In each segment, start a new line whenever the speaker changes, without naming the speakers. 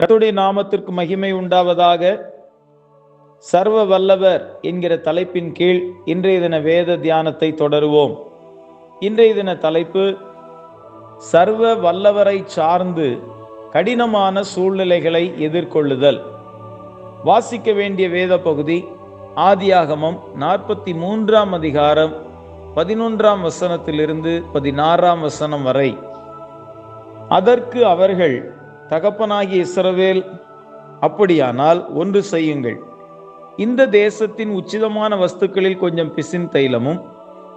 கத்துடைய நாமத்திற்கு மகிமை உண்டாவதாக. சர்வ வல்லவர் என்கிற தலைப்பின் கீழ் இன்றைய தின வேத தியானத்தை தொடருவோம். இன்றைய தின தலைப்பு சர்வ வல்லவரை சார்ந்து கடினமான சூழ்நிலைகளை எதிர்கொள்ளுதல். வாசிக்க வேண்டிய வேத பகுதி ஆதியாகமம் நாற்பத்தி மூன்றாம் அதிகாரம் பதினொன்றாம் வசனத்திலிருந்து பதினாறாம் வசனம் வரை. அதற்கு அவர்கள் தகப்பனாகிய இஸ்ரவேல் அப்படியானால் ஒன்று செய்யுங்கள். இந்த தேசத்தின் உச்சிதமான வஸ்துக்களில் கொஞ்சம் பிசின் தைலமும்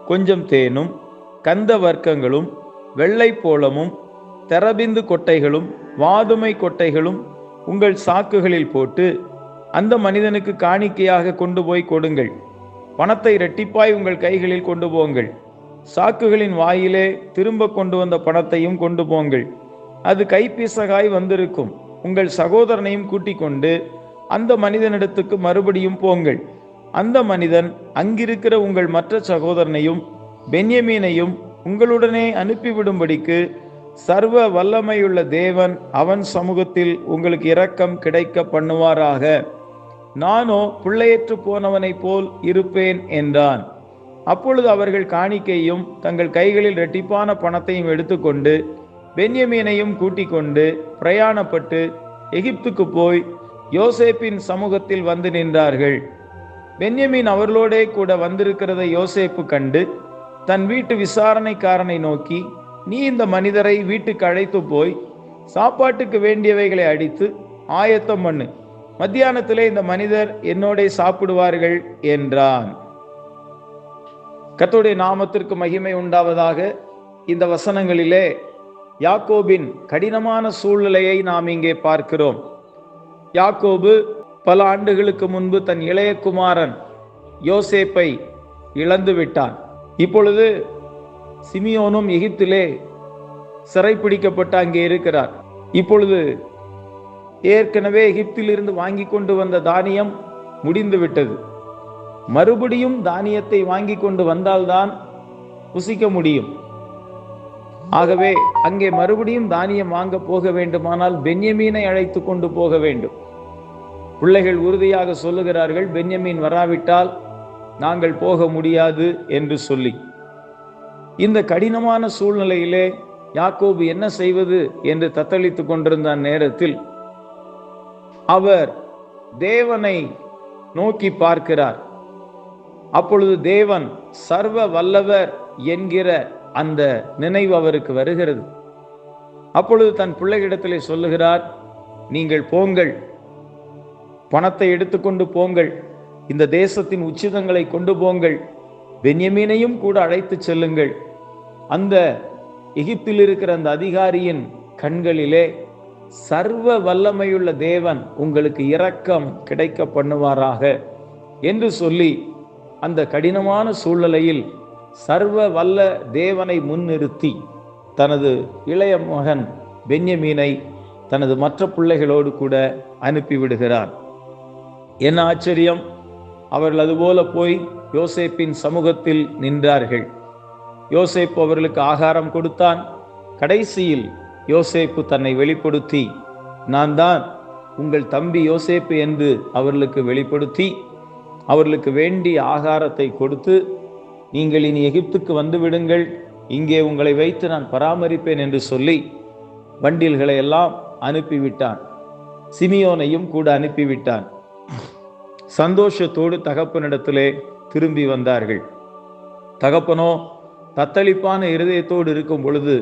கொஞ்சம் தேனும் கந்த வர்க்கங்களும் வெள்ளை போலமும் தெரபிந்து கொட்டைகளும் வாதுமை கொட்டைகளும் உங்கள் சாக்குகளில் போட்டு அந்த மனிதனுக்கு காணிக்கையாக கொண்டு போய் கொடுங்கள். பணத்தை இரட்டிப்பாய் உங்கள் கைகளில் கொண்டு போங்கள். சாக்குகளின் வாயிலே திரும்ப கொண்டு வந்த பணத்தையும் கொண்டு போங்கள். அது கைப்பிசகாய் வந்திருக்கும். உங்கள் சகோதரனையும் கூட்டிக் கொண்டு அந்த மனிதனிடத்துக்கு மறுபடியும் போங்கள். அந்த மனிதன் அங்கிருக்கிற உங்கள் மற்ற சகோதரனையும் பென்யமீனையும் உங்களுடனே அனுப்பிவிடும்படிக்கு சர்வ வல்லமையுள்ள தேவன் அவன் சமூகத்தில் உங்களுக்கு இரக்கம் கிடைக்க பண்ணுவாராக. நானோ பிள்ளையற்று போனவனைப் போல் இருப்பேன் என்றான். அப்பொழுது அவர்கள் காணிக்கையும் தங்கள் கைகளில் இரட்டிப்பான பணத்தையும் எடுத்துக்கொண்டு பென்யமீனையும் கூட்டிக் கொண்டு பிரயாணப்பட்டு எகிப்துக்கு போய் யோசேப்பின் சமூகத்தில் வந்து நின்றார்கள். பென்யமீன் அவர்களோடே கூட வந்திருக்கிறதை யோசேப்பு கண்டு தன் வீட்டு விசாரணைக்காரனை நோக்கி நீ இந்த மனிதரை வீட்டுக்கு அழைத்து போய் சாப்பாட்டுக்கு வேண்டியவைகளை அடித்து ஆயத்தம் பண்ணு. மத்தியானத்திலே இந்த மனிதர் என்னோட சாப்பிடுவார்கள் என்றான். கத்துடைய நாமத்திற்கு மகிமை உண்டாவதாக இந்த வசனங்களிலே யாக்கோபின் கடினமான சூழ்நிலையை நாம் இங்கே பார்க்கிறோம். யாக்கோபு பல ஆண்டுகளுக்கு முன்பு தன் இளைய குமாரன் யோசேப்பை இழந்து விட்டான். இப்பொழுது சிமியோனும் எகிப்திலே சிறைப்பிடிக்கப்பட்டு அங்கே இருக்கிறார். இப்பொழுது ஏற்கனவே எகிப்திலிருந்து வாங்கி கொண்டு வந்த தானியம் முடிந்து விட்டது. மறுபடியும் தானியத்தை வாங்கி கொண்டு வந்தால்தான் புசிக்க முடியும். ஆகவே அங்கே மறுபடியும் தானியம் வாங்க போக வேண்டுமானால் பென்யமீனை அழைத்து கொண்டு போக வேண்டும். பிள்ளைகள் உறுதியாக சொல்லுகிறார்கள் பென்யமீன் வராவிட்டால் நாங்கள் போக முடியாது என்று சொல்லி. இந்த கடினமான சூழ்நிலையிலே யாக்கோபு என்ன செய்வது என்று தத்தளித்துக் கொண்டிருந்த நேரத்தில். அவர் தேவனை நோக்கி பார்க்கிறார். அப்பொழுது தேவன் சர்வ வல்லவர் என்கிற அந்த நினைவு அவருக்கு வருகிறது. அப்பொழுது தன் பிள்ளைகளிடத்திலே சொல்லுகிறார் நீங்கள் போங்கள். பணத்தை எடுத்துக்கொண்டு போங்கள். இந்த தேசத்தின் உச்சிதங்களை கொண்டு போங்கள். பென்யமீனையும் கூட அழைத்து செல்லுங்கள். அந்த எகிப்தில் இருக்கிற அந்த அதிகாரியின் கண்களிலே சர்வ வல்லமையுள்ள தேவன் உங்களுக்கு இரக்கம் கிடைக்க பண்ணுவாராக என்று சொல்லி அந்த கடினமான சூழ்நிலையில் சர்வ வல்ல தேவனை முன்னிறுத்தி தனது இளைய மகன் பென்யமீனை தனது மற்ற பிள்ளைகளோடு கூட அனுப்பிவிடுகிறார் என்ன ஆச்சரியம்? அவர்கள் அதுபோல போய் யோசேப்பின் சமூகத்தில் நின்றார்கள். யோசேப்பு அவர்களுக்கு ஆகாரம் கொடுத்தான். கடைசியில் யோசேப்பு தன்னை வெளிப்படுத்தி நான் தான் உங்கள் தம்பி யோசேப்பு என்று அவர்களுக்கு வெளிப்படுத்தி அவர்களுக்கு வேண்டிய ஆகாரத்தை கொடுத்து நீங்கள் இனி எகிப்துக்கு வந்து விடுங்கள் இங்கே உங்களை வைத்து நான் பராமரிப்பேன் என்று சொல்லி வண்டில்களை எல்லாம் அனுப்பிவிட்டான். சிமியோனையும் கூட அனுப்பிவிட்டான். சந்தோஷத்தோடு தகப்பனிடத்திலே திரும்பி வந்தார்கள். தகப்பனோ தத்தளிப்பான இருதயத்தோடு இருக்கும் பொழுது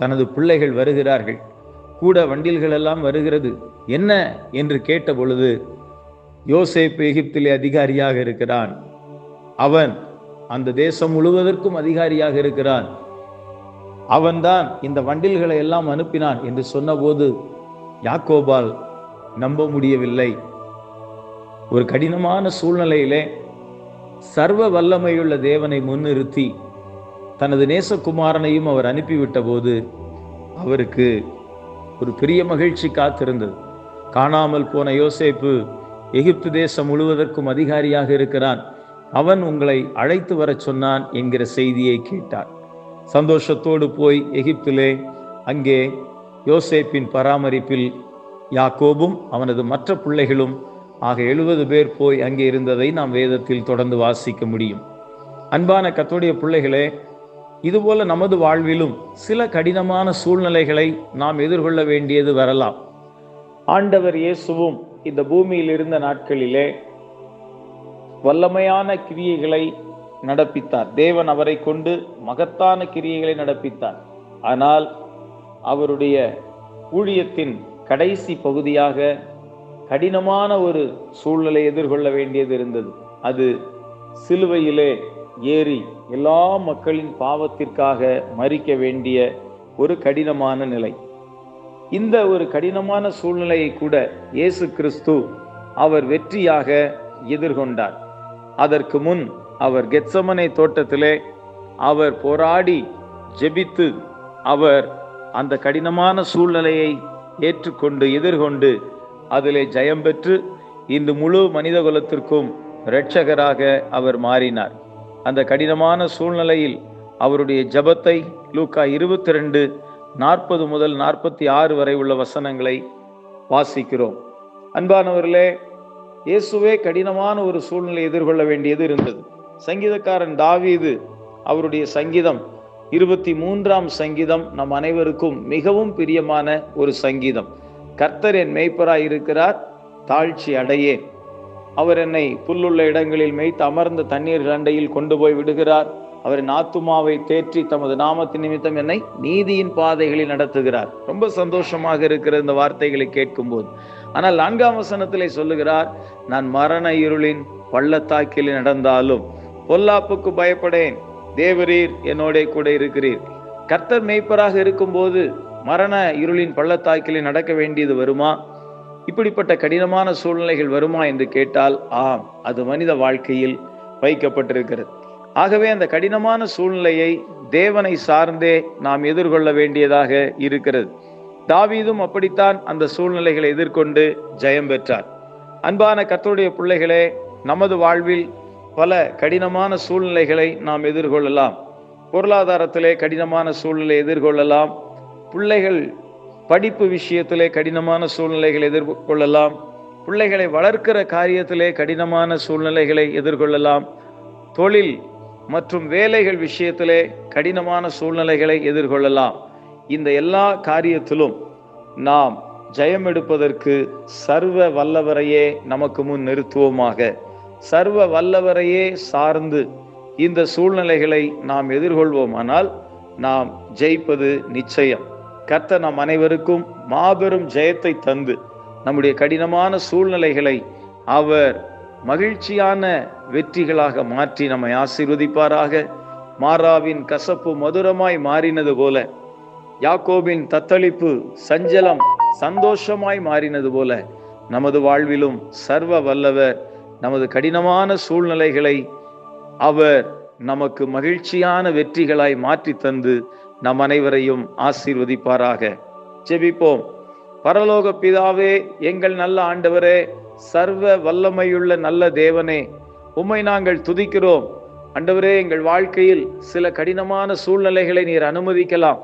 தனது பிள்ளைகள் வருகிறார்கள். கூட வண்டில்கள் எல்லாம் வருகிறது. என்ன என்று கேட்ட பொழுது யோசேப்பு எகிப்திலே அதிகாரியாக இருக்கிறான். அவன் அந்த தேசம் முழுவதற்கும் அதிகாரியாக இருக்கிறான். அவன்தான் இந்த வண்டில்களை எல்லாம் அனுப்பினான் என்று சொன்னபோது யாக்கோபால் நம்ப முடியவில்லை. ஒரு கடினமான சூழ்நிலையிலே சர்வ வல்லமையுள்ள தேவனை முன்னிறுத்தி தனது நேசகுமாரனையும் அவர் அனுப்பிவிட்ட போது அவருக்கு ஒரு பெரிய மகிழ்ச்சி காத்திருந்தது. காணாமல் போன யோசேப்பு எகிப்து தேசம் முழுவதற்கும் அதிகாரியாக இருக்கிறான். அவன் உங்களை அழைத்து வரச் சொன்னான் என்கிற செய்தியை கேட்டார். சந்தோஷத்தோடு போய் எகிப்திலே அங்கே யோசேப்பின் பராமரிப்பில் யாக்கோபும் அவனது மற்ற பிள்ளைகளும் ஆக எழுபது பேர் போய் அங்கே இருந்ததை நாம் வேதத்தில் தொடர்ந்து வாசிக்க முடியும். அன்பான கத்தோடைய பிள்ளைகளே இதுபோல நமது வாழ்விலும் சில கடினமான சூழ்நிலைகளை நாம் எதிர்கொள்ள வேண்டியது வரலாம். ஆண்டவர் இயேசுவும் இந்த பூமியில் இருந்த நாட்களிலே வல்லமையான கிரியைகளை நடப்பித்தார். தேவன் அவரை கொண்டு மகத்தான கிரியைகளை நடப்பித்தார். ஆனால் அவருடைய ஊழியத்தின் கடைசி பகுதியாக கடினமான ஒரு சூழ்நிலை எதிர்கொள்ள வேண்டியது இருந்தது. அது சிலுவையிலே ஏறி எல்லா மக்களின் பாவத்திற்காக மறிக்க வேண்டிய ஒரு கடினமான நிலை. இந்த ஒரு கடினமான சூழ்நிலையை கூட இயேசு கிறிஸ்து அவர் வெற்றியாக எதிர்கொண்டார். அதற்கு முன் அவர் கெட்சமனை தோட்டத்திலே அவர் போராடி ஜெபித்து அவர் அந்த கடினமான சூழ்நிலையை ஏற்றுக்கொண்டு எதிர்கொண்டு அதிலே ஜெயம் பெற்று இந்த முழு மனித குலத்திற்கும் இரட்சகராக அவர் மாறினார். அந்த கடினமான சூழ்நிலையில் அவருடைய ஜபத்தை லூக்கா இருபத்தி ரெண்டு நாற்பது முதல் நாற்பத்தி ஆறு வரை உள்ள வசனங்களை வாசிக்கிறோம். அன்பானவர்களே இயேசுவே கடினமான ஒரு சூழ்நிலை எதிர்கொள்ள வேண்டியது இருந்தது. சங்கீதக்காரன் தாவீது அவருடைய சங்கீதம் இருபத்தி மூன்றாம் சங்கீதம் நம் அனைவருக்கும் மிகவும் பிரியமான ஒரு சங்கீதம். கர்த்தர் என் மெய்ப்பராய் இருக்கிறார் தாழ்ச்சி அடையே. அவர் என்னை புல்லுள்ள இடங்களில் மேய்த்து அமர்ந்த தண்ணீர் அண்டையில் கொண்டு போய் விடுகிறார். அவரின் ஆத்துமாவை தேற்றி தமது நாமத்தின் நிமித்தம் என்னை நீதியின் பாதைகளில் நடத்துகிறார். ரொம்ப சந்தோஷமாக இருக்கிற இந்த வார்த்தைகளை கேட்கும்போது ஆனால் நான்காம் வசனத்திலே சொல்லுகிறார் நான் மரண இருளின் பள்ளத்தாக்கில் நடந்தாலும் பொல்லாப்புக்கு பயப்படேன். தேவரீர் என்னோட கூட இருக்கிறீர். கர்த்தர் மெய்ப்பராக இருக்கும்போது மரண இருளின் பள்ளத்தாக்கிலே நடக்க வேண்டியது வருமா? இப்படிப்பட்ட கடினமான சூழ்நிலைகள் வருமா என்று கேட்டால் ஆம் அது மனித வாழ்க்கையில் வைக்கப்பட்டிருக்கிறது. ஆகவே அந்த கடினமான சூழ்நிலையை தேவனை சார்ந்தே நாம் எதிர்கொள்ள வேண்டியதாக இருக்கிறது. தாவீதும் அப்படித்தான் அந்த சூழ்நிலைகளை எதிர்கொண்டு ஜெயம் பெற்றார். அன்பான கத்தருடைய பிள்ளைகளே நமது வாழ்வில் பல கடினமான சூழ்நிலைகளை நாம் எதிர்கொள்ளலாம். பொருளாதாரத்திலே கடினமான சூழ்நிலை எதிர்கொள்ளலாம். பிள்ளைகள் படிப்பு விஷயத்திலே கடினமான சூழ்நிலைகளை எதிர்கொள்ளலாம். பிள்ளைகளை வளர்க்கிற காரியத்திலே கடினமான சூழ்நிலைகளை எதிர்கொள்ளலாம். தொழில் மற்றும் வேலைகள் விஷயத்திலே கடினமான சூழ்நிலைகளை எதிர்கொள்ளலாம். இந்த எல்லா காரியத்திலும் நாம் ஜெயம் எடுப்பதற்கு சர்வ வல்லவரையே நமக்கு முன் நிறுத்துவோமாக. சர்வ வல்லவரையே சார்ந்து இந்த சூழ்நிலைகளை நாம் எதிர்கொள்வோமானால் நாம் ஜெயிப்பது நிச்சயம். கர்த்த நம் அனைவருக்கும் மாபெரும் ஜெயத்தை தந்து நம்முடைய கடினமான சூழ்நிலைகளை அவர் மகிழ்ச்சியான வெற்றிகளாக மாற்றி நம்மை ஆசீர்வதிப்பாராக. மாறாவின் கசப்பு மதுரமாய் மாறினது போல யாக்கோபின் தத்தளிப்பு சஞ்சலம் சந்தோஷமாய் மாறினது போல நமது வாழ்விலும் சர்வ வல்லவர் நமது கடினமான சூழ்நிலைகளை அவர் நமக்கு மகிழ்ச்சியான வெற்றிகளாய் மாற்றி தந்து நம் அனைவரையும் ஆசீர்வதிப்பாராக. ஜெபிப்போம். பரலோக பிதாவே எங்கள் நல்ல ஆண்டவரே சர்வ வல்லமையுள்ள நல்ல தேவனே உம்மை நாங்கள் துதிக்கிறோம். ஆண்டவரே எங்கள் வாழ்க்கையில் சில கடினமான சூழ்நிலைகளை நீர் அனுமதிக்கலாம்.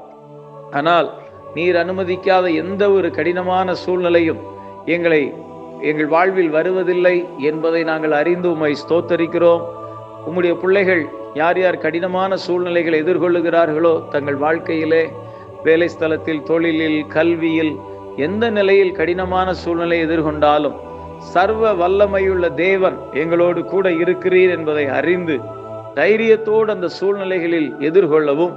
ஆனால் நீர் அனுமதிக்காத எந்த ஒரு கடினமான சூழ்நிலையும் எங்களை எங்கள் வாழ்வில் வருவதில்லை என்பதை நாங்கள் அறிந்து உம்மை ஸ்தோத்தரிக்கிறோம். உம்முடைய பிள்ளைகள் யார் யார் கடினமான சூழ்நிலைகளை எதிர்கொள்ளுகிறார்களோ தங்கள் வாழ்க்கையிலே வேலை ஸ்தலத்தில் தொழிலில் கல்வியில் எந்த நிலையில் கடினமான சூழ்நிலை எதிர்கொண்டாலும் சர்வ வல்லமையுள்ள தேவன் எங்களோடு கூட இருக்கிறீர் என்பதை அறிந்து தைரியத்தோடு அந்த சூழ்நிலைகளில் எதிர்கொள்ளவும்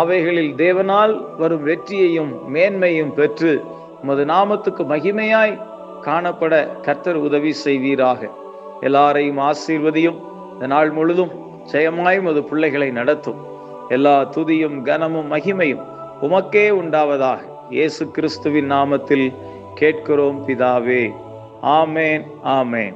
அவைகளில் தேவனால் வரும் வெற்றியையும் மேன்மையும் பெற்று உமது நாமத்துக்கு மகிமையாய் காணப்பட கர்த்தர் உதவி செய்வீராக. எல்லாரையும் ஆசீர்வதியும் இந்த நாள் முழுதும் ஜெயமாய் உமது பிள்ளைகளை நடத்தும். எல்லா துதியும் கனமும் மகிமையும் உமக்கே உண்டாவதாக. இயேசு கிறிஸ்துவின் நாமத்தில் கேட்கிறோம் பிதாவே. ஆமேன் ஆமேன்.